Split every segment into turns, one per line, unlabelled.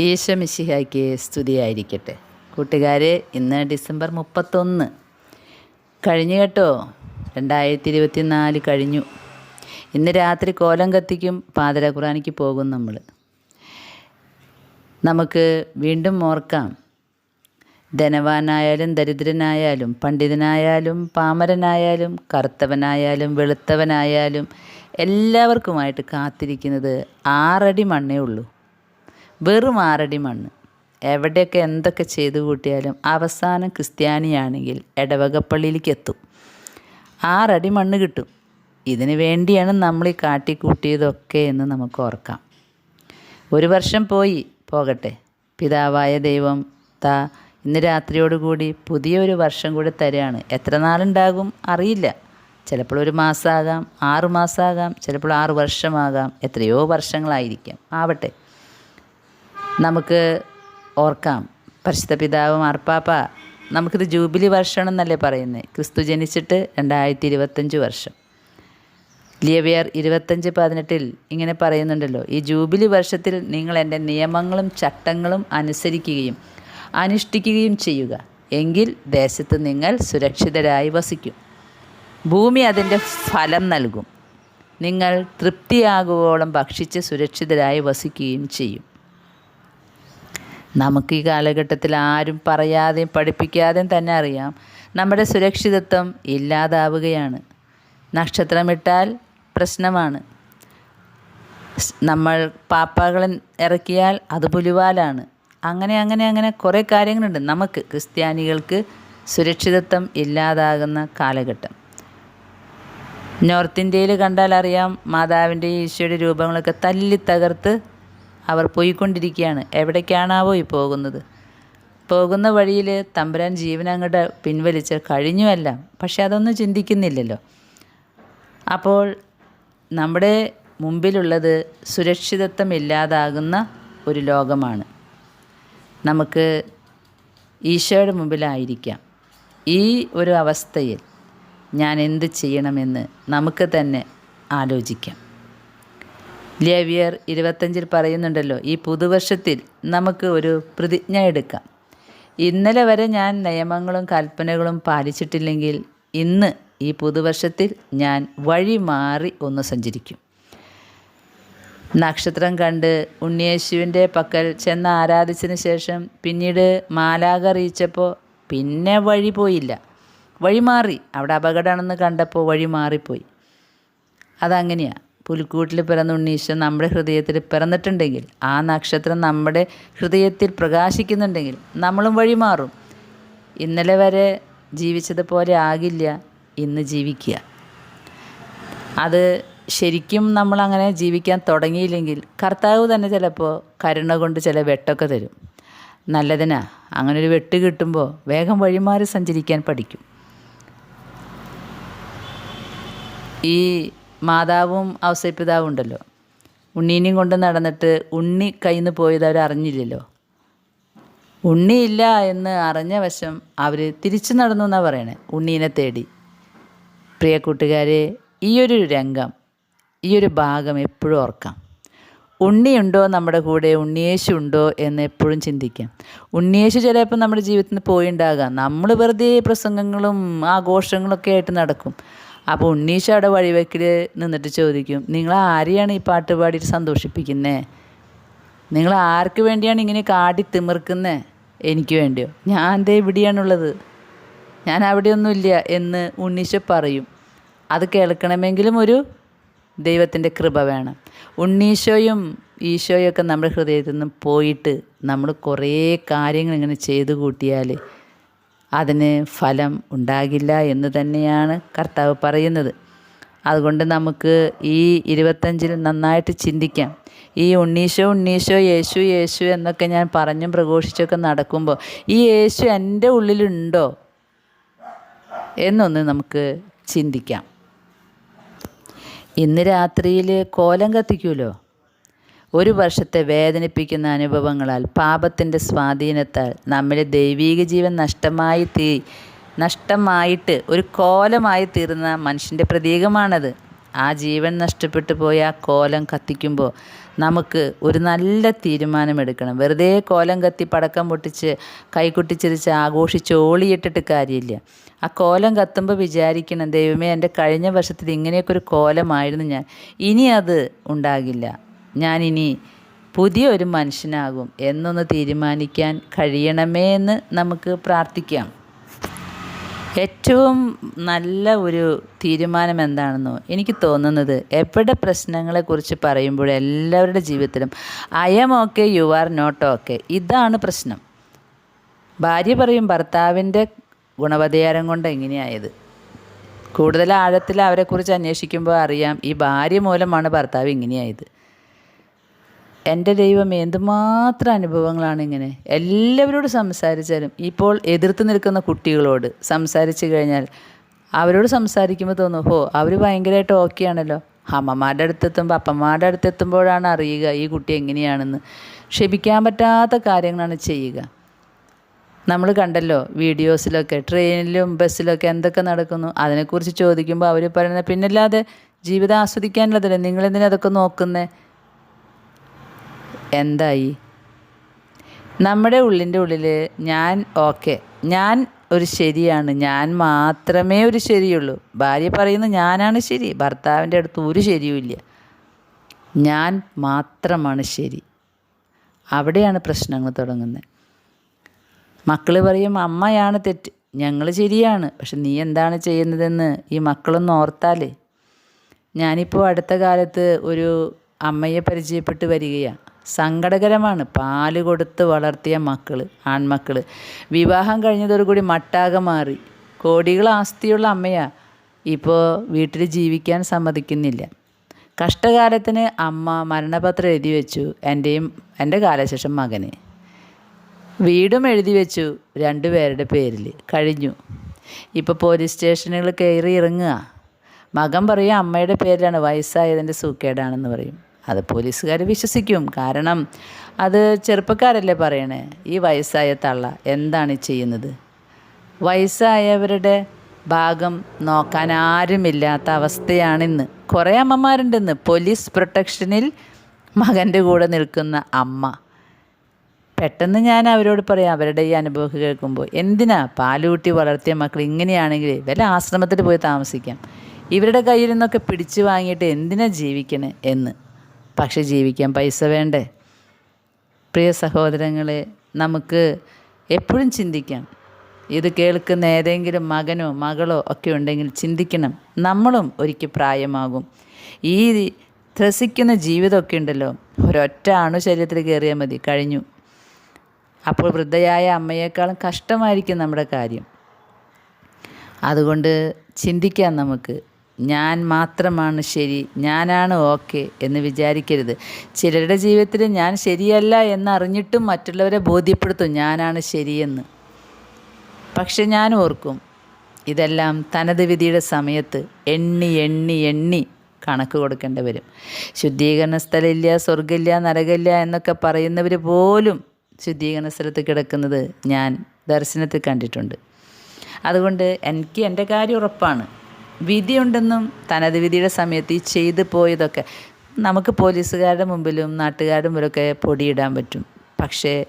ഈശോ മിശിഹായ്ക്ക് സ്തുതിയായിരിക്കട്ടെ. കൂട്ടുകാരെ ഇന്ന് ഡിസംബർ മുപ്പത്തൊന്ന്. കഴിഞ്ഞു കേട്ടോ? രണ്ടായിരത്തി ഇരുപത്തി നാല് കഴിഞ്ഞു. ഇന്ന് രാത്രി കോലം കത്തിക്കും പാതിര ഖുറാനിക്ക് പോകും നമ്മൾ നമുക്ക് വീണ്ടും ഓർക്കാം. ധനവാനായാലും ദരിദ്രനായാലും പണ്ഡിതനായാലും പാമരനായാലും കറുത്തവനായാലും വെളുത്തവനായാലും എല്ലാവർക്കുമായിട്ട് കാത്തിരിക്കുന്നത് ആറടി മണ്ണേ ഉള്ളൂ. വെറും ആറടി മണ്ണ്. എവിടെയൊക്കെ എന്തൊക്കെ ചെയ്തു കൂട്ടിയാലും അവസാനം ക്രിസ്ത്യാനിയാണെങ്കിൽ ഇടവകപ്പള്ളിയിലേക്ക് എത്തും ആറടി മണ്ണ് കിട്ടും. ഇതിനു വേണ്ടിയാണ് നമ്മൾ ഈ കാട്ടിക്കൂട്ടിയതൊക്കെ എന്ന് നമുക്ക് ഓർക്കാം. ഒരു വർഷം പോയി. പോകട്ടെ. പിതാവായ ദൈവം താ ഇന്ന് രാത്രിയോടുകൂടി പുതിയൊരു വർഷം കൂടി തരികയാണ് എത്ര നാളുണ്ടാകും അറിയില്ല. ചിലപ്പോൾ ഒരു മാസമാകാം ആറ് മാസമാകാം ചിലപ്പോൾ ആറ് വർഷമാകാം എത്രയോ വർഷങ്ങളായിരിക്കാം. ആവട്ടെ. നമുക്ക് ഓർക്കാം. പരിശുദ്ധ പിതാവ് മാർപ്പാപ്പ നമുക്കിത് ജൂബിലി വർഷം എന്നല്ലേ പറയുന്നത് ക്രിസ്തു ജനിച്ചിട്ട് രണ്ടായിരത്തി ഇരുപത്തഞ്ച് വർഷം. ലിയവിയർ ഇരുപത്തഞ്ച് പതിനെട്ടിൽ ഇങ്ങനെ പറയുന്നുണ്ടല്ലോ ഈ ജൂബിലി വർഷത്തിൽ നിങ്ങൾ എന്റെ നിയമങ്ങളും ചട്ടങ്ങളും അനുസരിക്കുകയും അനുഷ്ഠിക്കുകയും ചെയ്യുക. എങ്കിൽ ദേശത്ത് നിങ്ങൾ സുരക്ഷിതരായി വസിക്കും. ഭൂമി അതിന്റെ ഫലം നൽകും. നിങ്ങൾ തൃപ്തിയാകുവോളം ഭക്ഷിച്ച് സുരക്ഷിതരായി വസിക്കുകയും ചെയ്യും. നമുക്ക് ഈ കാലഘട്ടത്തിൽ ആരും പറയാതെയും പഠിപ്പിക്കാതെയും തന്നെ അറിയാം. നമ്മുടെ സുരക്ഷിതത്വം ഇല്ലാതാവുകയാണ്. നക്ഷത്രമിട്ടാൽ പ്രശ്നമാണ്. നമ്മൾ പാപ്പകൾ ഇറക്കിയാൽ അത് പുലിവാലാണ്. അങ്ങനെ അങ്ങനെ അങ്ങനെ കുറേ കാര്യങ്ങളുണ്ട്. നമുക്ക് ക്രിസ്ത്യാനികൾക്ക് സുരക്ഷിതത്വം ഇല്ലാതാകുന്ന കാലഘട്ടം. നോർത്ത് ഇന്ത്യയിൽ കണ്ടാൽ അറിയാം മാതാവിന്റെ ഈശോയുടെ രൂപങ്ങളൊക്കെ തല്ലി തകർത്ത് അവർ പോയിക്കൊണ്ടിരിക്കുകയാണ്. എവിടേക്കാണാവോ ഈ പോകുന്നത്. പോകുന്ന വഴിയിൽ തമ്പുരാൻ ജീവൻ അങ്ങോട്ട് പിൻവലിച്ച് കഴിഞ്ഞുമല്ല പക്ഷെ അതൊന്നും ചിന്തിക്കുന്നില്ലല്ലോ. അപ്പോൾ നമ്മുടെ മുമ്പിലുള്ളത് സുരക്ഷിതത്വം ഇല്ലാതാകുന്ന ഒരു ലോകമാണ്. നമുക്ക് ഈശോയുടെ മുമ്പിലായിരിക്കാം. ഈ ഒരു അവസ്ഥയിൽ ഞാൻ എന്ത് ചെയ്യണമെന്ന് നമുക്ക് തന്നെ ആലോചിക്കാം. ലേവിയർ ഇരുപത്തഞ്ചിൽ പറയുന്നുണ്ടല്ലോ ഈ പുതുവർഷത്തിൽ നമുക്ക് ഒരു പ്രതിജ്ഞ എടുക്കാം. ഇന്നലെ വരെ ഞാൻ നിയമങ്ങളും കൽപ്പനകളും പാലിച്ചിട്ടില്ലെങ്കിൽ ഇന്ന് ഈ പുതുവർഷത്തിൽ ഞാൻ വഴി മാറി ഒന്ന് സഞ്ചരിക്കും. നക്ഷത്രം കണ്ട് ഉണ്ണിയേശുവിന്റെ പക്കൽ ചെന്ന് ആരാധിച്ചതിന് ശേഷം പിന്നീട് മാലാക അറിയിച്ചപ്പോൾ പിന്നെ വഴി പോയില്ല. വഴി മാറി അവിടെ അപകടമാണെന്ന് കണ്ടപ്പോൾ വഴി മാറിപ്പോയി അതങ്ങനെയാണ് പുലിക്കൂട്ടിൽ പിറന്ന ഉണ്ണീശോ നമ്മുടെ ഹൃദയത്തിൽ പിറന്നിട്ടുണ്ടെങ്കിൽ ആ നക്ഷത്രം നമ്മുടെ ഹൃദയത്തിൽ പ്രകാശിക്കുന്നുണ്ടെങ്കിൽ നമ്മളും വഴി മാറും ഇന്നലെ വരെ ജീവിച്ചതുപോലെ ആകില്ല ഇന്ന് ജീവിക്കുക. അത് ശരിക്കും നമ്മളങ്ങനെ ജീവിക്കാൻ തുടങ്ങിയില്ലെങ്കിൽ കർത്താവ് തന്നെ ചിലപ്പോൾ കരുണ കൊണ്ട് ചില വെട്ടൊക്കെ തരും. നല്ലതിനാ അങ്ങനൊരു വെട്ട് കിട്ടുമ്പോൾ വേഗം വഴിമാറി സഞ്ചരിക്കാൻ പഠിക്കും. ഈ മാതാവും ഔസൈപ്പിതാവും ഉണ്ടല്ലോ. ഉണ്ണീനെയും കൊണ്ട് നടന്നിട്ട് ഉണ്ണി കയ്യിൽ നിന്ന് പോയത് അവർ അറിഞ്ഞില്ലല്ലോ. ഉണ്ണിയില്ല എന്ന് അറിഞ്ഞ വശം അവർ തിരിച്ചു നടന്നു എന്നാണ് പറയണേ? ഉണ്ണീനെ തേടി. പ്രിയ കൂട്ടുകാരെ ഈയൊരു രംഗം ഈയൊരു ഭാഗം എപ്പോഴും ഓർക്കാം. ഉണ്ണിയുണ്ടോ നമ്മുടെ കൂടെ? ഉണ്ണിയേശു ഉണ്ടോ എന്ന് എപ്പോഴും ചിന്തിക്കാം. ഉണ്ണിയേശു ചിലപ്പോൾ നമ്മുടെ ജീവിതത്തിൽ നിന്ന് പോയിണ്ടാകാം. നമ്മൾ വെറുതെ പ്രസംഗങ്ങളും ആഘോഷങ്ങളൊക്കെ ആയിട്ട് നടക്കും. അപ്പോൾ ഉണ്ണീഷ അവിടെ വഴിവെക്കിൽ നിന്നിട്ട് ചോദിക്കും നിങ്ങൾ ആരെയാണ് ഈ പാട്ട് പാടിയിട്ട് സന്തോഷിപ്പിക്കുന്നത് നിങ്ങൾ ആർക്ക് വേണ്ടിയാണ് ഇങ്ങനെ കാടി തിമിർക്കുന്നത് എനിക്ക് വേണ്ടിയോ? ഞാൻ ദേ ഇവിടെയാണുള്ളത്. ഞാൻ അവിടെയൊന്നുമില്ല എന്ന് ഉണ്ണീശ പറയും. അത് കേൾക്കണമെങ്കിലും ഒരു ദൈവത്തിന്റെ കൃപ വേണം. ഉണ്ണീശോയും ഈശോയൊക്കെ നമ്മുടെ ഹൃദയത്തിൽ നിന്ന് പോയിട്ട് നമ്മൾ കുറേ കാര്യങ്ങൾ ഇങ്ങനെ ചെയ്തു കൂട്ടിയാൽ അതിന് ഫലം ഉണ്ടാകില്ല എന്ന് തന്നെയാണ് കർത്താവ് പറയുന്നത്. അതുകൊണ്ട് നമുക്ക് ഈ ഇരുപത്തഞ്ചിൽ നന്നായിട്ട് ചിന്തിക്കാം. ഈ ഉണ്ണീശോ ഉണ്ണീശോ യേശു യേശു എന്നൊക്കെ ഞാൻ പറഞ്ഞും പ്രഘോഷിച്ചൊക്കെ നടക്കുമ്പോൾ ഈ യേശു എന്റെ ഉള്ളിലുണ്ടോ എന്നൊന്ന് നമുക്ക് ചിന്തിക്കാം. ഇന്ന് രാത്രിയിൽ കോലം കത്തിക്കുമല്ലോ? ഒരു വർഷത്തെ വേദനിപ്പിക്കുന്ന അനുഭവങ്ങളാൽ പാപത്തിന്റെ സ്വാധീനത്താൽ നമ്മുടെ ദൈവീക ജീവൻ നഷ്ടമായി തീ നഷ്ടമായിട്ട് ഒരു കോലമായി തീർന്ന മനുഷ്യന്റെ പ്രതീകമാണത്. ആ ജീവൻ നഷ്ടപ്പെട്ടു പോയ ആ കോലം കത്തിക്കുമ്പോൾ നമുക്ക് ഒരു നല്ല തീരുമാനമെടുക്കണം. വെറുതെ കോലം കത്തി പടക്കം പൊട്ടിച്ച് കൈക്കുട്ടിച്ചിരിച്ച് ആഘോഷിച്ച് ഓളിയിട്ടിട്ട് കാര്യമില്ല. ആ കോലം കത്തുമ്പോൾ വിചാരിക്കണം ദൈവമേ എന്റെ കഴിഞ്ഞ വർഷത്തിൽ ഇങ്ങനെയൊക്കെ ഒരു കോലമായിരുന്നു ഞാൻ. ഇനി അത് ഉണ്ടാകില്ല. ഞാനിനി പുതിയൊരു മനുഷ്യനാകും എന്നൊന്ന് തീരുമാനിക്കാൻ കഴിയണമേ എന്ന് നമുക്ക് പ്രാർത്ഥിക്കാം. ഏറ്റവും നല്ല ഒരു തീരുമാനം എന്താണെന്നോ എനിക്ക് തോന്നുന്നത് എവിടെ പ്രശ്നങ്ങളെക്കുറിച്ച് പറയുമ്പോൾ എല്ലാവരുടെ ജീവിതത്തിലും I am okay you are not okay ഇതാണ് പ്രശ്നം. ഭാര്യ പറയും ഭർത്താവിന്റെ ഗുണവധികാരം കൊണ്ട് എങ്ങനെയായത്? കൂടുതൽ ആഴത്തിൽ അവരെക്കുറിച്ച് അന്വേഷിക്കുമ്പോൾ അറിയാം ഈ ഭാര്യ മൂലമാണ് ഭർത്താവ് ഇങ്ങനെയായത്. എന്റെ ദൈവം എന്തുമാത്രം അനുഭവങ്ങളാണ് ഇങ്ങനെ? എല്ലാവരോടും സംസാരിച്ചാലും ഇപ്പോൾ എതിർത്ത് നിൽക്കുന്ന കുട്ടികളോട് സംസാരിച്ചു കഴിഞ്ഞാൽ അവരോട് സംസാരിക്കുമ്പോൾ തോന്നും ഹോ അവർ ഭയങ്കരമായിട്ട് ഓക്കെ ആണല്ലോ. അമ്മമാരുടെ അടുത്തെത്തുമ്പോൾ അപ്പന്മാരുടെ അടുത്തെത്തുമ്പോഴാണ് അറിയുക ഈ കുട്ടി എങ്ങനെയാണെന്ന്. ക്ഷമിക്കാൻ പറ്റാത്ത കാര്യങ്ങളാണ് ചെയ്യുക. നമ്മൾ കണ്ടല്ലോ വീഡിയോസിലൊക്കെ ട്രെയിനിലും ബസ്സിലൊക്കെ എന്തൊക്കെ നടക്കുന്നു. അതിനെക്കുറിച്ച് ചോദിക്കുമ്പോൾ അവർ പറയുന്നത് പിന്നല്ലാതെ ജീവിതം ആസ്വദിക്കാനുള്ളതല്ലേ? നിങ്ങളെന്തിനാ അതൊക്കെ നോക്കുന്നേ? എന്തായി? നമ്മുടെ ഉള്ളിന്റെ ഉള്ളിൽ ഞാൻ ഓക്കെ. ഞാൻ ഒരു ശരിയാണ്. ഞാൻ മാത്രമേ ഒരു ശരിയുള്ളൂ. ഭാര്യ പറയുന്നു ഞാനാണ് ശരി. ഭർത്താവിന്റെ അടുത്ത് ഒരു ശരിയുമില്ല ഞാൻ മാത്രമാണ് ശരി. അവിടെയാണ് പ്രശ്നങ്ങൾ തുടങ്ങുന്നത്. മക്കൾ പറയും അമ്മയാണ് തെറ്റ്. ഞങ്ങൾ ശരിയാണ്. പക്ഷെ നീ എന്താണ് ചെയ്യുന്നതെന്ന് ഈ മക്കളൊന്ന് ഓർത്താലേ? ഞാനിപ്പോൾ അടുത്ത കാലത്ത് ഒരു അമ്മയെ പരിചയപ്പെട്ട് വരികയാണ്. സങ്കടകരമാണ്. പാൽ കൊടുത്ത് വളർത്തിയ മക്കൾ ആൺമക്കൾ വിവാഹം കഴിഞ്ഞതോടുകൂടി മട്ടാകെ മാറി. കോടികൾ ആസ്തിയുള്ള അമ്മയാ. ഇപ്പോൾ വീട്ടിൽ ജീവിക്കാൻ സമ്മതിക്കുന്നില്ല. കഷ്ടകാലത്തിന് അമ്മ മരണപത്രം എഴുതി വെച്ചു എന്റെയും എന്റെ കാലശേഷം മകന്. വീടും എഴുതി വെച്ചു രണ്ടുപേരുടെ പേരിൽ കഴിഞ്ഞു. ഇപ്പോൾ പോലീസ് സ്റ്റേഷനുകൾ കയറി ഇറങ്ങുക. മകൻ പറയും അമ്മയുടെ പേരിലാണ് വയസ്സായതിന്റെ സൂക്കേടാണെന്ന് പറയും. അത് പോലീസുകാർ വിശ്വസിക്കും. കാരണം അത് ചെറുപ്പക്കാരല്ലേ പറയണേ? ഈ വയസ്സായ തള്ള എന്താണ് ചെയ്യുന്നത്? വയസ്സായവരുടെ ഭാഗം നോക്കാൻ ആരുമില്ലാത്ത അവസ്ഥയാണിന്ന്. കുറേ അമ്മമാരുണ്ടെന്ന്. പോലീസ് പ്രൊട്ടക്ഷനിൽ മകന്റെ കൂടെ നിൽക്കുന്ന അമ്മ. പെട്ടെന്ന് ഞാൻ അവരോട് പറയാം അവരുടെ ഈ അനുഭവം കേൾക്കുമ്പോൾ എന്തിനാ പാലൂട്ടി വളർത്തിയ മക്കൾ ഇങ്ങനെയാണെങ്കിൽ വല്ല ആശ്രമത്തിൽ പോയി താമസിക്കാം. ഇവരുടെ കയ്യിൽ നിന്നൊക്കെ പിടിച്ചു വാങ്ങിയിട്ട് എന്തിനാ ജീവിക്കണേ? എന്ന്. പക്ഷെ ജീവിക്കാൻ പൈസ വേണ്ടേ? പ്രിയ സഹോദരങ്ങളെ നമുക്ക് എപ്പോഴും ചിന്തിക്കാം. ഇത് കേൾക്കുന്ന ഏതെങ്കിലും മകനോ മകളോ ഒക്കെ ഉണ്ടെങ്കിൽ ചിന്തിക്കണം. നമ്മളും ഒരിക്കൽ പ്രായമാകും. ഈ ത്രസിക്കുന്ന ജീവിതമൊക്കെ ഉണ്ടല്ലോ. ഒരൊറ്റ അണു ശരീരത്തിൽ കയറിയാൽ മതി. കഴിഞ്ഞു. അപ്പോൾ വൃദ്ധയായ അമ്മയേക്കാളും കഷ്ടമായിരിക്കും നമ്മുടെ കാര്യം. അതുകൊണ്ട് ചിന്തിക്കാം നമുക്ക്. ഞാൻ മാത്രമാണ് ശരി ഞാനാണ് ഓക്കെ എന്ന് വിചാരിക്കരുത്. ചിലരുടെ ജീവിതത്തിൽ ഞാൻ ശരിയല്ല എന്നറിഞ്ഞിട്ടും മറ്റുള്ളവരെ ബോധ്യപ്പെടുത്തും ഞാനാണ് ശരിയെന്ന്. പക്ഷെ ഞാൻ ഓർക്കും ഇതെല്ലാം തനത് വിധിയുടെ സമയത്ത് എണ്ണി എണ്ണി എണ്ണി കണക്ക് കൊടുക്കേണ്ടി വരും. ശുദ്ധീകരണ സ്ഥലമില്ല സ്വർഗമില്ല നരകമില്ല എന്നൊക്കെ പറയുന്നവർ പോലും ശുദ്ധീകരണ സ്ഥലത്ത് കിടക്കുന്നത് ഞാൻ ദർശനത്തിൽ കണ്ടിട്ടുണ്ട്. അതുകൊണ്ട് എനിക്ക് എന്റെ കാര്യം ഉറപ്പാണ്. വിധിയുണ്ടെന്നും തനത് വിധിയുടെ സമയത്ത് ഈ ചെയ്തു പോയതൊക്കെ നമുക്ക് പോലീസുകാരുടെ മുമ്പിലും നാട്ടുകാരുടെ മുമ്പിലൊക്കെ പൊടിയിടാൻ പറ്റും. പക്ഷേ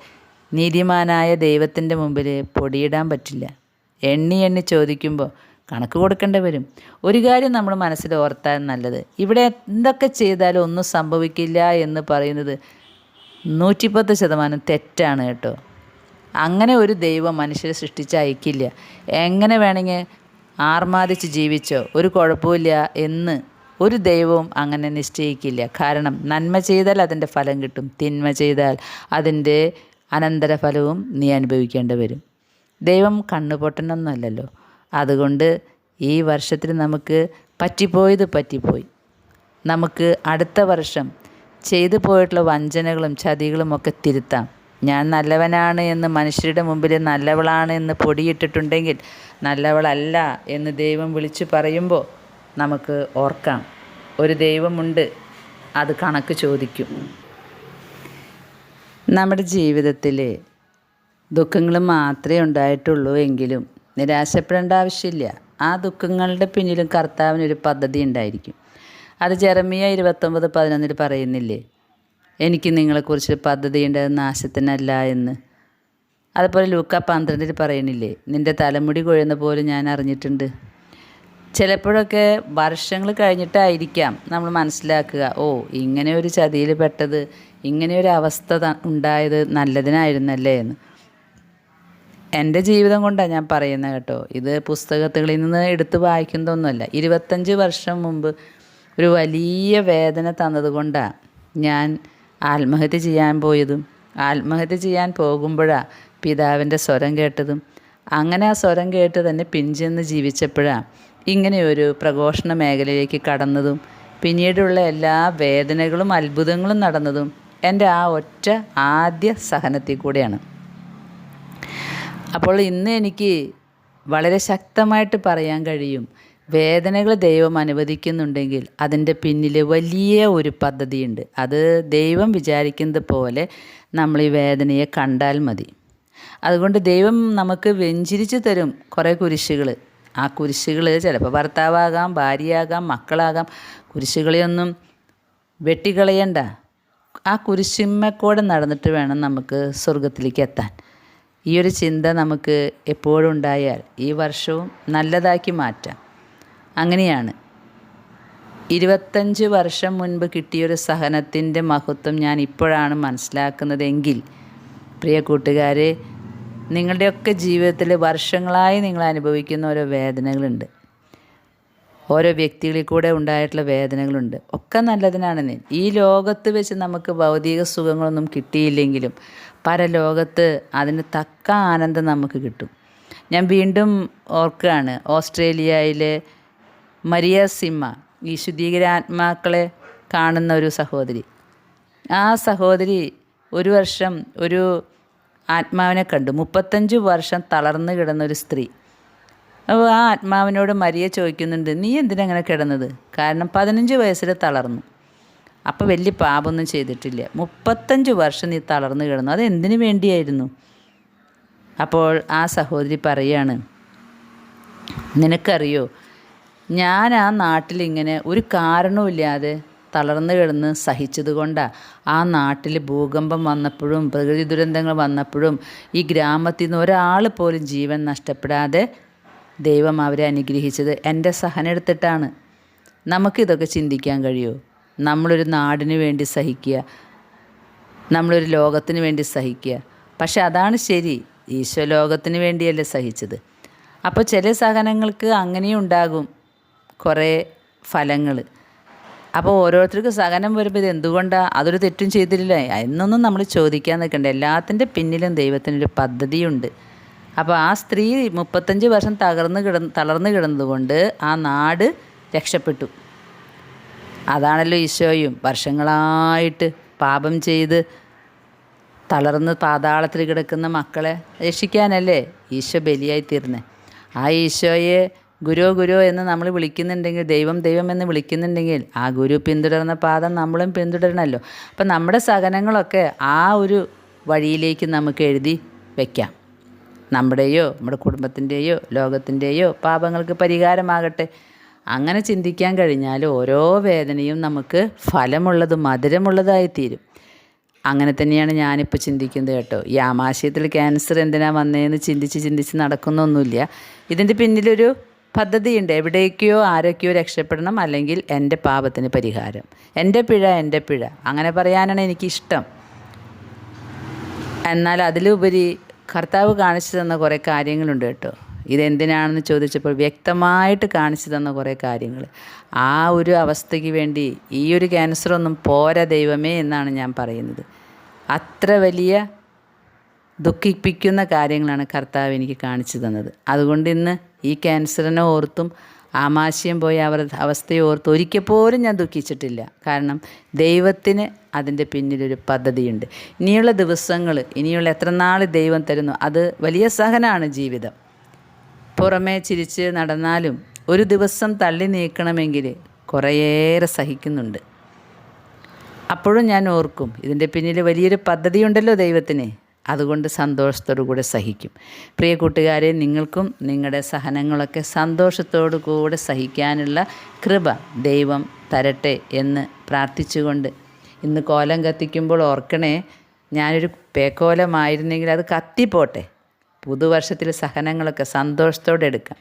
നീതിമാനായ ദൈവത്തിന്റെ മുമ്പിൽ പൊടിയിടാൻ പറ്റില്ല. എണ്ണി എണ്ണി ചോദിക്കുമ്പോൾ കണക്ക് കൊടുക്കേണ്ടി വരും. ഒരു കാര്യം നമ്മൾ മനസ്സിൽ ഓർത്താൽ നല്ലത്. ഇവിടെ എന്തൊക്കെ ചെയ്താലും ഒന്നും സംഭവിക്കില്ല എന്ന് പറയുന്നത് നൂറ്റിപ്പത്ത് ശതമാനം തെറ്റാണ് കേട്ടോ. അങ്ങനെ ഒരു ദൈവം മനുഷ്യരെ സൃഷ്ടിച്ച് അയക്കില്ല. എങ്ങനെ വേണമെങ്കിൽ ആർമാദിച്ച് ജീവിച്ചോ? ഒരു കുഴപ്പമില്ല എന്ന് ഒരു ദൈവവും അങ്ങനെ നിശ്ചയിക്കില്ല. കാരണം നന്മ ചെയ്താൽ അതിന്റെ ഫലം കിട്ടും. തിന്മ ചെയ്താൽ അതിന്റെ അനന്തരഫലവും നീ അനുഭവിക്കേണ്ടി വരും. ദൈവം കണ്ണുപൊട്ടനൊന്നുമല്ലല്ലോ. അതുകൊണ്ട് ഈ വർഷത്തിൽ നമുക്ക് പറ്റിപ്പോയത് പറ്റിപ്പോയി. നമുക്ക് അടുത്ത വർഷം ചെയ്തു പോയിട്ടുള്ള വഞ്ചനകളും ചതികളും ഒക്കെ തിരുത്താം. ഞാൻ നല്ലവനാണ് എന്ന് മനുഷ്യരുടെ മുമ്പിൽ നല്ലവളാണ് എന്ന് പൊടിയിട്ടിട്ടുണ്ടെങ്കിൽ നല്ലവളല്ല എന്ന് ദൈവം വിളിച്ചു പറയുമ്പോൾ നമുക്ക് ഓർക്കാം. ഒരു ദൈവമുണ്ട് അത് കണക്ക് ചോദിക്കും. നമ്മുടെ ജീവിതത്തിൽ ദുഃഖങ്ങൾ മാത്രമേ ഉണ്ടായിട്ടുള്ളൂ എങ്കിലും നിരാശപ്പെടേണ്ട ആവശ്യമില്ല. ആ ദുഃഖങ്ങളുടെ പിന്നിലും കർത്താവിനൊരു പദ്ധതി ഉണ്ടായിരിക്കും. അത് ജെറമിയ ഇരുപത്തൊമ്പത് പതിനൊന്നിൽ പറയുന്നില്ലേ? എനിക്ക് നിങ്ങളെക്കുറിച്ച് പദ്ധതിയുണ്ട് നാശത്തിനല്ല എന്ന്. അതുപോലെ ലൂക്ക പന്ത്രണ്ടിൽ പറയണില്ലേ നിന്റെ തലമുടി കൊഴുന്ന പോലും ഞാൻ അറിഞ്ഞിട്ടുണ്ട്. ചിലപ്പോഴൊക്കെ വർഷങ്ങൾ കഴിഞ്ഞിട്ടായിരിക്കാം നമ്മൾ മനസ്സിലാക്കുക ഓ ഇങ്ങനെ ഒരു ചതിയിൽ പെട്ടത് ഇങ്ങനെ ഒരു അവസ്ഥ ഉണ്ടായത് നല്ലതിനായിരുന്നല്ലേ എന്ന്. എന്റെ ജീവിതം കൊണ്ടാണ് ഞാൻ പറയുന്നത് കേട്ടോ. ഇത് പുസ്തകത്തുകളിൽ നിന്ന് എടുത്ത് വായിക്കുന്നതൊന്നുമല്ല. ഇരുപത്തഞ്ച് വർഷം മുമ്പ് ഒരു വലിയ വേദന തന്നതുകൊണ്ടാണ് ഞാൻ ആത്മഹത്യ ചെയ്യാൻ പോയതും ആത്മഹത്യ ചെയ്യാൻ പോകുമ്പോഴാണ് പിതാവിന്റെ സ്വരം കേട്ടതും. അങ്ങനെ ആ സ്വരം കേട്ട് തന്നെ പിഞ്ചെന്ന് ജീവിച്ചപ്പോഴാണ് ഇങ്ങനെയൊരു പ്രഘോഷണ മേഖലയിലേക്ക് കടന്നതും പിന്നീടുള്ള എല്ലാ വേദനകളും അത്ഭുതങ്ങളും നടന്നതും എന്റെ ആ ഒറ്റ ആദ്യ സഹനത്തിൽ കൂടെയാണ്. അപ്പോൾ ഇന്ന് എനിക്ക് വളരെ ശക്തമായിട്ട് പറയാൻ കഴിയും വേദനകൾ ദൈവം അനുവദിക്കുന്നുണ്ടെങ്കിൽ അതിന്റെ പിന്നിൽ വലിയ ഒരു പദ്ധതിയുണ്ട്. അത് ദൈവം വിചാരിക്കുന്നത് പോലെ നമ്മൾ ഈ വേദനയെ കണ്ടാൽ മതി. അതുകൊണ്ട് ദൈവം നമുക്ക് വെഞ്ചിരിച്ചു തരും കുറേ കുരിശുകൾ. ആ കുരിശുകൾ ചിലപ്പോൾ ഭർത്താവാകാം ഭാര്യയാകാം മക്കളാകാം. കുരിശുകളെയൊന്നും വെട്ടിക്കളയണ്ട. ആ കുരിശിമ്മക്കൂടെ നടന്നിട്ട് വേണം നമുക്ക് സ്വർഗത്തിലേക്ക് എത്താൻ. ഈ ഒരു ചിന്ത നമുക്ക് എപ്പോഴും ഉണ്ടായാൽ ഈ വർഷവും നല്ലതാക്കി മാറ്റാം. അങ്ങനെയാണ്. ഇരുപത്തഞ്ച് വർഷം മുൻപ് കിട്ടിയൊരു സഹനത്തിന്റെ മഹത്വം ഞാൻ ഇപ്പോഴാണ് മനസ്സിലാക്കുന്നതെങ്കിൽ പ്രിയ കൂട്ടുകാരെ നിങ്ങളുടെയൊക്കെ ജീവിതത്തിൽ വർഷങ്ങളായി നിങ്ങൾ അനുഭവിക്കുന്ന ഓരോ വേദനകളുണ്ട്. ഓരോ വ്യക്തികളിൽ കൂടെ ഉണ്ടായിട്ടുള്ള വേദനകളുണ്ട്. ഒക്കെ നല്ലതിനാണ് ഈ ലോകത്ത് വെച്ച് നമുക്ക് ഭൗതിക സുഖങ്ങളൊന്നും കിട്ടിയില്ലെങ്കിലും പരലോകത്ത് അതിന് തക്ക ആനന്ദം നമുക്ക് കിട്ടും. ഞാൻ വീണ്ടും ഓർക്കുകയാണ് ഓസ്ട്രേലിയയിലെ മരിയ സിമ്മ ഈ ശുദ്ധീകരാത്മാക്കളെ കാണുന്ന ഒരു സഹോദരി. ആ സഹോദരി ഒരു വർഷം ഒരു ആത്മാവിനെ കണ്ടു. മുപ്പത്തഞ്ച് വർഷം തളർന്നു കിടന്ന ഒരു സ്ത്രീ. അപ്പോൾ ആ ആത്മാവിനോട് മരിയ ചോദിക്കുന്നുണ്ട് നീ എന്തിനങ്ങനെ കിടന്നത്? കാരണം പതിനഞ്ച് വയസ്സിൽ തളർന്നു. അപ്പോൾ വലിയ പാപമൊന്നും ചെയ്തിട്ടില്ല. മുപ്പത്തഞ്ച് വർഷം നീ തളർന്നു കിടന്നു. അത് എന്തിനു വേണ്ടിയായിരുന്നു? അപ്പോൾ ആ സഹോദരി പറയാണ് നിനക്കറിയോ ഞാൻ ആ നാട്ടിലിങ്ങനെ ഒരു കാരണവുമില്ലാതെ തളർന്നു കിടന്ന് സഹിച്ചത് കൊണ്ടാണ് ആ നാട്ടിൽ ഭൂകമ്പം വന്നപ്പോഴും പ്രകൃതി ദുരന്തങ്ങൾ വന്നപ്പോഴും ഈ ഗ്രാമത്തിൽ നിന്ന് ഒരാൾ പോലും ജീവൻ നഷ്ടപ്പെടാതെ ദൈവം അവരെ അനുഗ്രഹിച്ചത് എന്റെ സഹനെടുത്തിട്ടാണ്. നമുക്കിതൊക്കെ ചിന്തിക്കാൻ കഴിയുമോ നമ്മളൊരു നാടിന് വേണ്ടി സഹിക്കുക. നമ്മളൊരു ലോകത്തിന് വേണ്ടി സഹിക്കുക. പക്ഷെ അതാണ് ശരി. ഈശ്വര ലോകത്തിന് വേണ്ടിയല്ലേ സഹിച്ചത്. അപ്പോൾ ചില സഹനങ്ങൾക്ക് അങ്ങനെയും ഉണ്ടാകും കുറേ ഫലങ്ങൾ അപ്പോൾ ഓരോരുത്തർക്ക് സഹനം വരുമ്പോൾ ഇത് എന്തുകൊണ്ടാണ് അതൊരു തെറ്റും ചെയ്തിട്ടില്ല എന്നൊന്നും നമ്മൾ ചോദിക്കാൻ നിൽക്കണ്ട. എല്ലാത്തിന്റെ പിന്നിലും ദൈവത്തിനൊരു പദ്ധതിയുണ്ട്. അപ്പോൾ ആ സ്ത്രീ മുപ്പത്തഞ്ച് വർഷം തകർന്ന് കിടന്ന് തളർന്നു കിടന്നതുകൊണ്ട് ആ നാട് രക്ഷപ്പെട്ടു. അതാണല്ലോ ഈശോയും. വർഷങ്ങളായിട്ട് പാപം ചെയ്ത് തളർന്ന് പാതാളത്തിൽ കിടക്കുന്ന മക്കളെ രക്ഷിക്കാനല്ലേ ഈശോ ബലിയായി തീർന്നേ. ആ ഈശോയെ ഗുരു ഗുരു എന്ന് നമ്മൾ വിളിക്കുന്നുണ്ടെങ്കിൽ ദൈവം ദൈവം എന്ന് വിളിക്കുന്നുണ്ടെങ്കിൽ ആ ഗുരു പിന്തുടർന്ന പാദം നമ്മളും പിന്തുടരണമല്ലോ. അപ്പം നമ്മുടെ സഹനങ്ങളൊക്കെ ആ ഒരു വഴിയിലേക്ക് നമുക്ക് എഴുതി വയ്ക്കാം നമ്മുടെയോ നമ്മുടെ കുടുംബത്തിന്റെയോ ലോകത്തിന്റെയോ പാപങ്ങൾക്ക് പരിഹാരമാകട്ടെ. അങ്ങനെ ചിന്തിക്കാൻ കഴിഞ്ഞാൽ ഓരോ വേദനയും നമുക്ക് ഫലമുള്ളത് മധുരമുള്ളതായി തീരും. അങ്ങനെ തന്നെയാണ് ഞാനിപ്പോൾ ചിന്തിക്കുന്നത് കേട്ടോ. ഈ ആമാശയത്തിൽ ക്യാൻസർ എന്തിനാ വന്നതെന്ന് ചിന്തിച്ച് ചിന്തിച്ച് നടക്കുന്നൊന്നുമില്ല. ഇതിന്റെ പിന്നിലൊരു പദ്ധതിയുണ്ട്. എവിടേക്കോ ആരൊക്കെയോ രക്ഷപ്പെടണം അല്ലെങ്കിൽ എന്റെ പാപത്തിന് പരിഹാരം. എന്റെ പിഴ എന്റെ പിഴ. അങ്ങനെ പറയാനാണ് എനിക്കിഷ്ടം. എന്നാൽ അതിലുപരി കർത്താവ് കാണിച്ചു തന്ന കുറേ കാര്യങ്ങളുണ്ട് കേട്ടോ. ഇതെന്തിനാണെന്ന് ചോദിച്ചപ്പോൾ വ്യക്തമായിട്ട് കാണിച്ചു തന്ന കുറേ കാര്യങ്ങൾ. ആ ഒരു അവസ്ഥയ്ക്ക് വേണ്ടി ഈ ഒരു ക്യാൻസറൊന്നും പോരാ ദൈവമേ എന്നാണ് ഞാൻ പറയുന്നത്. അത്ര വലിയ ദുഃഖിപ്പിക്കുന്ന കാര്യങ്ങളാണ് കർത്താവ് എനിക്ക് കാണിച്ചു തന്നത്. അതുകൊണ്ട് ഇന്ന് ഈ ക്യാൻസറിനെ ഓർത്തും ആമാശയം പോയ അവരുടെ അവസ്ഥയെ ഓർത്ത് ഒരിക്കൽ പോലും ഞാൻ ദുഃഖിച്ചിട്ടില്ല. കാരണം ദൈവത്തിന് അതിന്റെ പിന്നിലൊരു പദ്ധതിയുണ്ട്. ഇനിയുള്ള ദിവസങ്ങൾ ഇനിയുള്ള എത്ര നാൾ ദൈവം തരുന്നു അത് വലിയ സഹനമാണ് ജീവിതം. പുറമേ ചിരിച്ച് നടന്നാലും ഒരു ദിവസം തള്ളി നീക്കണമെങ്കിൽ കുറേയേറെ സഹിക്കുന്നുണ്ട്. അപ്പോഴും ഞാൻ ഓർക്കും ഇതിന്റെ പിന്നിൽ വലിയൊരു പദ്ധതിയുണ്ടല്ലോ ദൈവത്തിന്. അതുകൊണ്ട് സന്തോഷത്തോടു കൂടെ സഹിക്കും. പ്രിയ കൂട്ടുകാരെ നിങ്ങൾക്കും നിങ്ങളുടെ സഹനങ്ങളൊക്കെ സന്തോഷത്തോടു കൂടെ സഹിക്കാനുള്ള കൃപ ദൈവം തരട്ടെ എന്ന് പ്രാർത്ഥിച്ചുകൊണ്ട് ഇന്ന് കോലം കത്തിക്കുമ്പോൾ ഓർക്കണേ ഞാനൊരു പേക്കോലമായിരുന്നെങ്കിൽ അത് കത്തിപ്പോട്ടെ. പുതുവർഷത്തിൽ സഹനങ്ങളൊക്കെ സന്തോഷത്തോടെ എടുക്കാം.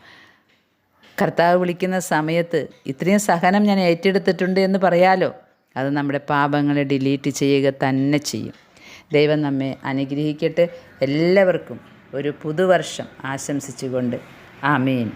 കർത്താവ് വിളിക്കുന്ന സമയത്ത് ഇത്രയും സഹനം ഞാൻ ഏറ്റെടുത്തിട്ടുണ്ട് എന്ന് പറയാലോ. അത് നമ്മുടെ പാപങ്ങളെ ഡിലീറ്റ് ചെയ്യുക തന്നെ ചെയ്യും. ദൈവം നമ്മെ അനുഗ്രഹിക്കട്ടെ. എല്ലാവർക്കും ഒരു പുതുവർഷം ആശംസിച്ചുകൊണ്ട്. ആമീൻ.